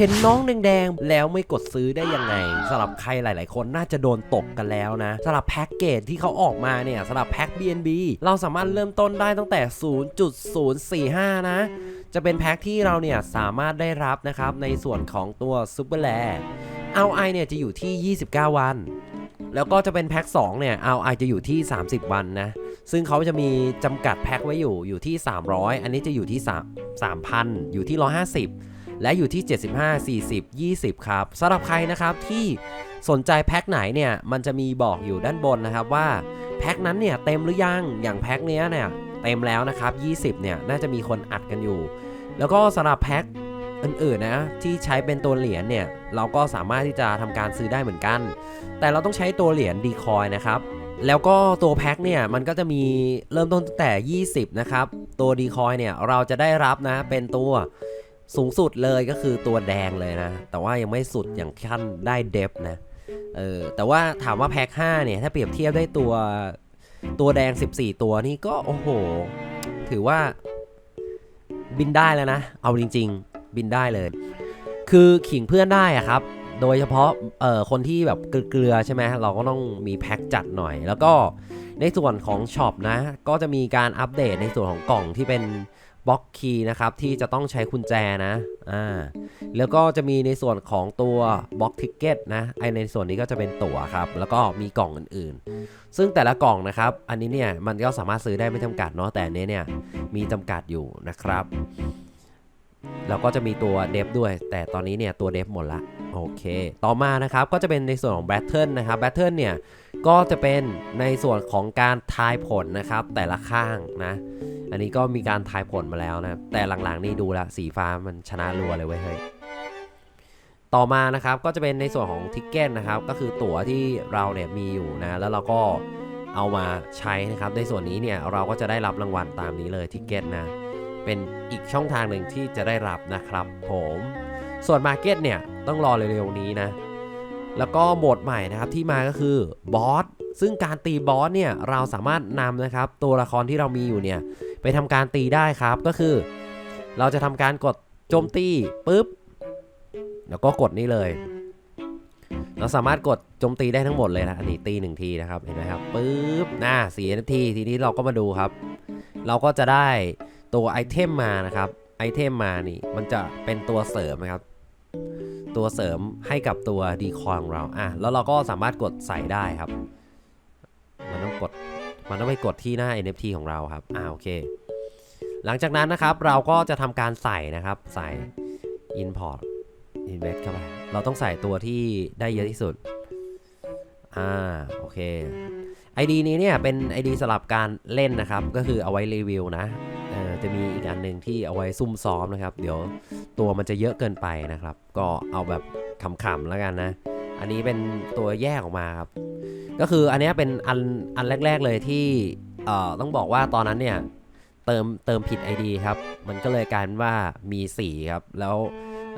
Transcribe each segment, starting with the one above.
เห็นน้องแดงๆ แล้วไม่กดซื้อได้ยังไงสำหรับใครหลาย ๆ คนน่าจะโดนตกกันแล้วนะสำหรับแพ็กเกจที่เขาออกมาเนี่ยสำหรับแพ็ก BNB เราสามารถเริ่มต้นได้ตั้งแต่ 0.045 นะ จะเป็นแพ็กที่เราเนี่ยสามารถได้รับนะครับในส่วนของตัวซูเปอร์แลเอาไอเนี่ยจะอยู่ที่ 29 วัน แล้วก็จะเป็นแพ็ก2เนี่ยเอาไอจะอยู่ที่ 30 วันนะซึ่งเขาจะมีจำกัดแพ็คไว้อยู่อยู่ที่ 300 อันนี้จะอยู่ที่ 3 3,000 อยู่ที่ 150 และอยู่ที่ 75 40 20 ครับสำหรับใครนะครับที่สนใจแพ็คไหนเนี่ยมันจะมีบอกอยู่ด้านบนนะครับว่าแพ็คนั้นเนี่ยเต็มหรือยังอย่างแพ็คเนี้ยเนี่ยเต็มแล้วนะครับ 20 เนี่ยน่าจะมีคนอัดกันอยู่ แล้วก็สำหรับแพ็คอื่นๆนะที่ใช้เป็นตัวเหรียญเนี่ยเราก็สามารถที่จะทำการซื้อได้เหมือนกัน แต่เราต้องใช้ตัวเหรียญดีคอยนะครับแล้วก็ตัวแพ็คเนี่ยมันก็จะมีเริ่มต้นตั้งแต่ 20 นะครับ ตัวดีคอยเนี่ยเราจะได้รับนะเป็นตัว สูงสุดเลยก็คือตัวแดงเลยนะ แต่ว่ายังไม่สุดอย่างขั้นได้เดฟนะเออแต่ว่าถามว่าแพ็ค5เนี่ย ถ้าเปรียบเทียบได้ตัวตัวแดง 14 ตัวนี่ก็โอ้โห ถือว่าบินได้แล้วนะ เอาจริง ๆ บินได้เลย คือขิงเพื่อนได้อะครับ โดยเฉพาะเอ่อคนที่แบบเกลือใช่ไหมเราก็ต้องมีแพ็คจัดหน่อย แล้วก็ในส่วนของช็อปนะ ก็จะมีการอัปเดตในส่วนของกล่องที่เป็น บล็อกคีย์นะครับที่จะต้องใช้กุญแจนะอ่าแล้วก็จะมีในส่วนของตัวบล็อกทิกเก็ตนะไอในส่วนนี้ก็จะเป็นตั๋วครับแล้วก็มีกล่องอื่นๆ ซึ่งแต่ละกล่องนะครับ อันนี้เนี่ยมันก็สามารถซื้อได้ไม่จำกัดเนาะแต่อันนี้เนี่ยมีจำกัดอยู่นะครับแล้วก็จะมีตัวเดฟด้วย แต่ตอนนี้เนี่ยตัวเดฟหมดละโอเค ต่อมานะครับก็จะเป็นในส่วนของแบทเทิลนะครับแบทเทิลเนี่ยก็จะเป็นในส่วนของการทายผลนะครับแต่ละข้างนะ อันนี้ก็มีการทายผลมาแล้วนะแต่หลังๆนี่ดูละสีฟ้ามันชนะรัวเลยเว้ยเฮ้ยต่อมานะครับก็จะเป็นในส่วนของทิกเก็ตนะครับก็คือตั๋วที่เราเนี่ยมีอยู่นะแล้วเราก็เอามาใช้นะครับ ในส่วนนี้เนี่ยเราก็จะได้รับรางวัลตามนี้เลยทิกเก็ตนะเป็นอีกช่องทางหนึ่งที่จะได้รับนะครับ ผม ส่วน Market เนี่ยต้องรอเร็วๆนี้นะแล้วก็โหมดใหม่นะครับที่มาก็คือบอส ซึ่งการตีบอสเนี่ยเราสามารถนำนะครับตัวละครที่เรามีอยู่เนี่ยไปทำการตีได้ครับก็คือ เราจะทำการกดโจมตีปุ๊บแล้วก็กดนี่เลย เราสามารถกดโจมตีได้ทั้งหมดเลยนะอันนี้ตีหนึ่งทีนะครับเห็นไหมครับปุ๊บน่าสีนาทีทีนี้เราก็มาดูครับ เราก็จะได้ตัวไอเทมมานะครับไอเทมมานี่มันจะเป็นตัวเสริมนะครับ ตัวเสริมให้กับตัวดีคอของเราอะแล้วเราก็สามารถกดใส่ได้ครับ กด มันต้องไปกดที่หน้า NFT ของเราครับ อ่าโอเค หลังจากนั้นนะครับเราก็จะทำการใส่นะครับ ใส่ import invest เข้าไป เราต้องใส่ตัวที่ได้เยอะที่สุด อ่าโอเค ID นี้เนี่ยเป็น ID สำหรับการเล่นนะครับ ก็คือเอาไว้รีวิวนะเออจะมีอีกอันหนึ่งที่เอาไว้ซุ่มซ้อมนะครับ เดี๋ยวตัวมันจะเยอะเกินไปนะครับ ก็เอาแบบขำๆแล้วกันนะ อันนี้เป็นตัวแยกออกมาครับ ก็คืออันนี้เป็นอันอันแรก ๆเลยที่เอ่อต้องบอกว่าตอนนั้นเนี่ยเติมเติมผิด ID ครับ มันก็เลยกลายว่ามีสีครับ แล้ว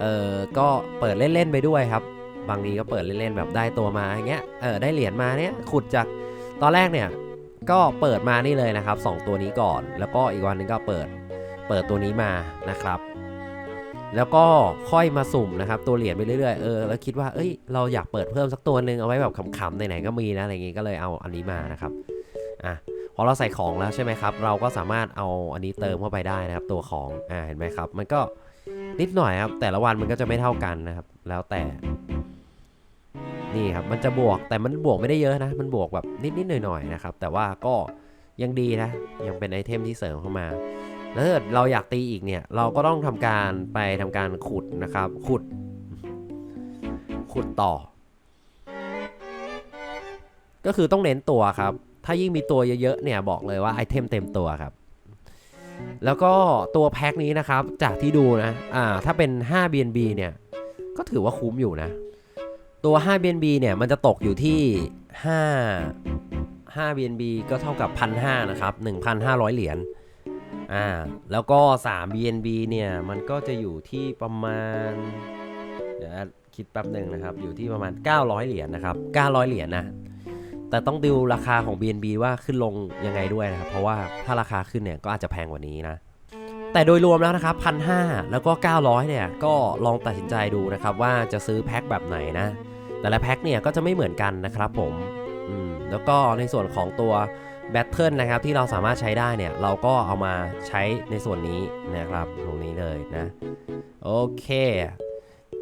เออก็เปิดเล่นๆไปด้วยครับ บางทีก็เปิดเล่นๆแบบได้ตัวมาอย่างเงี้ย เออได้เหรียญมาเนี้ยขุดจากตอนแรกเนี่ยก็เปิดมานี่เลยนะครับ 2 ตัวนี้ก่อน แล้วก็อีกวันหนึงก็เปิดเปิดตัวนี้มานะครับ แล้วก็ค่อยมาสุ่มนะครับตัวเหรียญไปเรื่อยๆเออแล้วคิดว่าเอ้ยเราอยากเปิดเพิ่มสักตัวหนึ่งเอาไว้แบบขำๆไหนๆก็มีนะอะไรอย่างงี้ก็เลยเอาอันนี้มานะครับอะพอเราใส่ของแล้วใช่ไหมครับ เราก็สามารถเอาอันนี้เติมเข้าไปได้นะครับ ตัวของอ่าเห็นไหมครับ มันก็นิดหน่อยครับแต่ละวันมันก็จะไม่เท่ากันนะครับ แล้วแต่ นี่ครับมันจะบวกแต่มันบวกไม่ได้เยอะนะ มันบวกแบบนิดๆหน่อยๆนะครับ แต่ว่าก็ยังดีนะ ยังเป็นไอเทมที่เสริมเข้ามา แล้วถ้าเกิดเราอยากตีอีกเนี่ย เราก็ต้องทำการไปทำการขุดนะครับ ขุด ขุดต่อ ก็คือต้องเน้นตัวครับ ถ้ายิ่งมีตัวเยอะๆเนี่ยบอกเลยว่าไอเทมเต็มตัวครับ แล้วก็ตัวแพ็คนี้นะครับ จากที่ดูนะ อ่า ถ้าเป็น 5 BNB เนี่ย ก็ถือว่าคุ้มอยู่นะ ตัว 5 BNB เนี่ย มันจะตกอยู่ที่ 5 5 BNB ก็เท่ากับ 1,500นะครับ 1,500 เหรียญ อ่า แล้วก็ 3 BNB เนี่ย มันก็จะอยู่ที่ประมาณ เดี๋ยวคิดแป๊บหนึ่งนะครับ อยู่ที่ประมาณ 900 เหรียญนะครับ 900 เหรียญนะ แต่ต้องดูราคาของ BNB ว่าขึ้นลงยังไงด้วยนะครับ เพราะว่าถ้าราคาขึ้นเนี่ย ก็อาจจะแพงกว่านี้นะ แต่โดยรวมแล้วนะครับพันหแล้วก็ 900 เนี่ย ก็ลองตัดสินใจดูนะครับ ว่าจะซื้อแพ็คแบบไหนนะ แต่ละแพ็คเนี่ยก็จะไม่เหมือนกันนะครับผม อืม แล้วก็ในส่วนของตัว แบตเทิลนะครับที่เราสามารถใช้ได้เนี่ยเราก็เอามาใช้ในส่วนนี้นะครับตรงนี้เลยนะโอเค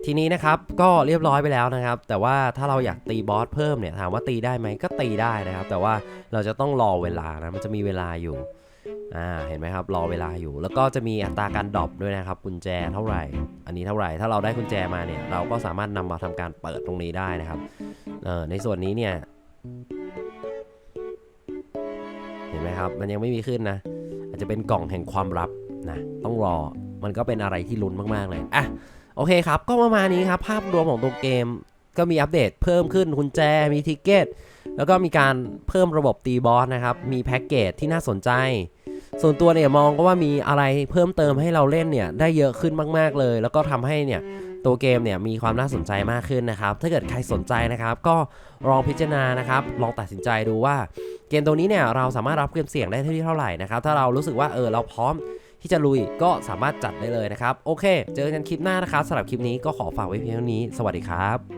ทีนี้นะครับก็เรียบร้อยไปแล้วนะครับ แต่ว่าถ้าเราอยากตีบอสเพิ่มเนี่ยถามว่าตีได้ไหมก็ตีได้นะครับ แต่ว่าเราจะต้องรอเวลานะมันจะมีเวลาอยู่อ่าเห็นไหมครับรอเวลาอยู่ แล้วก็จะมีอัตราการดรอปด้วยนะครับกุญแจเท่าไหร่ อันนี้เท่าไหร่ถ้าเราได้กุญแจมาเนี่ยเราก็สามารถนำมาทำการเปิดตรงนี้ได้นะครับเออในส่วนนี้เนี่ย เห็นไหมครับ มันยังไม่มีขึ้นนะ อาจจะเป็นกล่องแห่งความลับนะ ต้องรอ มันก็เป็นอะไรที่ลุ้นมากๆเลย อะ โอเคครับ ก็ประมาณนี้ครับ ภาพรวมของตัวเกม ก็มีอัปเดตเพิ่มขึ้นกุญแจ มีทิกเก็ต แล้วก็มีการเพิ่มระบบตีบอสนะครับ มีแพ็กเกจที่น่าสนใจ ส่วนตัวเนี่ยมองก็ว่ามีอะไรเพิ่มเติมให้เราเล่นเนี่ยได้เยอะขึ้นมากๆเลย แล้วก็ทำให้เนี่ยตัวเกมเนี่ยมีความน่าสนใจมากขึ้นนะครับ ถ้าเกิดใครสนใจนะครับ ก็ลองพิจารณานะครับ ลองตัดสินใจดูว่า เกมตัวนี้เนี่ยเราสามารถรับเกมเสี่ยงได้ที่เท่าไหร่นะครับถ้าเรารู้สึกว่าเออเราพร้อมที่จะลุยก็สามารถจัดได้เลยนะครับ โอเค เจอกันคลิปหน้านะครับสำหรับคลิปนี้ก็ขอฝากไว้เพียงเท่านี้ สวัสดีครับ